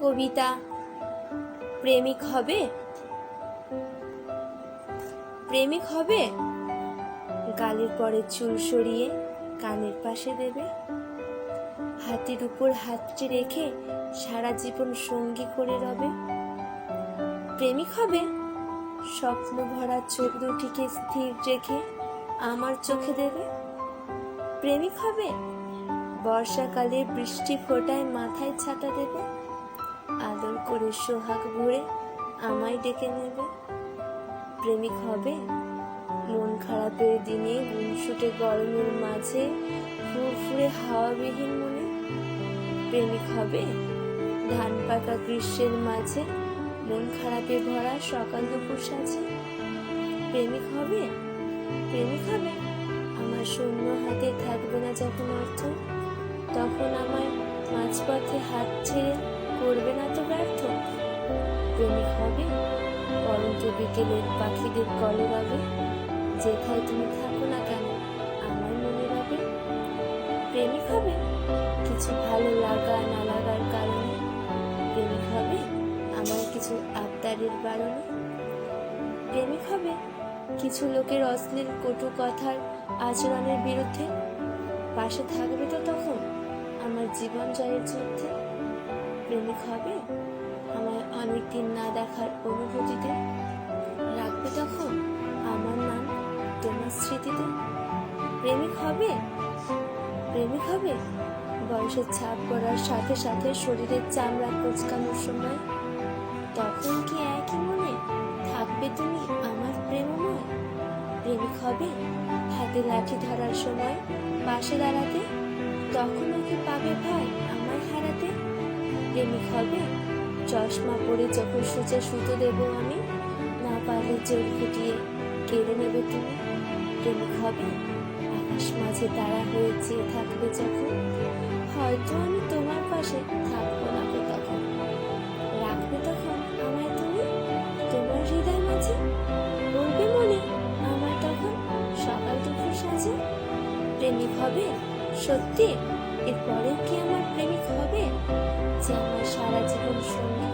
কবিতা প্রেমিক হবে? প্রেমিক হবে? গালের পরে চুল সরিয়ে কানের পাশে দেবে। হাতের উপর হাতটি রেখে সারা জীবন সঙ্গী করে রবে। প্রেমিক হবে? স্বপ্ন ভরা চোখ দুটিকে স্থির রেখে আমার চোখে দেবে। প্রেমিক হবে? বর্ষাকালে বৃষ্টি ফোটায় মাথায় ছাতা দেবে। আদর করে সোহাগ ভরে আমায় ডেকে নেবে। প্রেমিক হবে। মন খারাপের দিনে গুমসুটে গরমের মাঝে ফুরফুরে হাওয়াবিহীন মনে। প্রেমিক হবে। ধান পাকা গ্রীষ্মের মাঝে মন খারাপে ভরা সকাল দুপুর সাজে। প্রেমিক হবে। প্রেমিক হবে। আমার শূন্য হাতে থাকবে না যখন অর্থ। তখন আমার মাঝপথে হাত ছেড়ে করবে না তো ব্যর্থ। প্রেমিক হবে, পরন্ত বিকেলের পাখিদের কলে রবে যেথায় তুমি থাকো না কেন, আমার মনে রবে প্রেমিক হবে, কিছু ভালো লাগা না লাগার কারণে। প্রেমিক হবে, আমার কিছু আবদারের বারণে প্রেমিক হবে, কিছু লোকের অশ্লীল কটু কথার আচরণের বিরুদ্ধে। পাশে থাকবে তো তখন আমার জীবন জয়ের যুদ্ধে। প্রেমিক হবে আমায় অনেকদিন না দেখার অনুভূতিতে রাখবে তখন আমার নাম তোমার স্মৃতিতে। প্রেমিক হবে প্রেমিক হবে বয়সের ছাপ পড়ার সাথে সাথে শরীরের চামড়া কোচকানোর সময় তখন কি একই মনে থাকবে তুমি আমার প্রেমময়? প্রেমিক হবে হাতে লাঠি ধরার সময় পাশে দাঁড়াতে তখনও কি পাবে ভাই আমায় হারাতে? প্রেমিক হবে চশমা পরে যখন সোজা সুতো দেব আমি, না পারলে জোর ফুটিয়ে কেড়ে নেবে তুমি। প্রেমিক হবে আকাশ মাঝে তারা হয়ে চেয়ে থাকবে যখন। হয়তো আমি তোমার পাশে থাকব না গো তখন। রাখবে তখন আমায় তুমি? তোমার হৃদয় মাঝে? বলবে মনে আমার তখন সকাল দুপুর সাজে? প্রেমিক হবে? সত্যি? এরপরেও কি আমার প্রেমিক হবে? যে আমার সারা জীবন সঙ্গী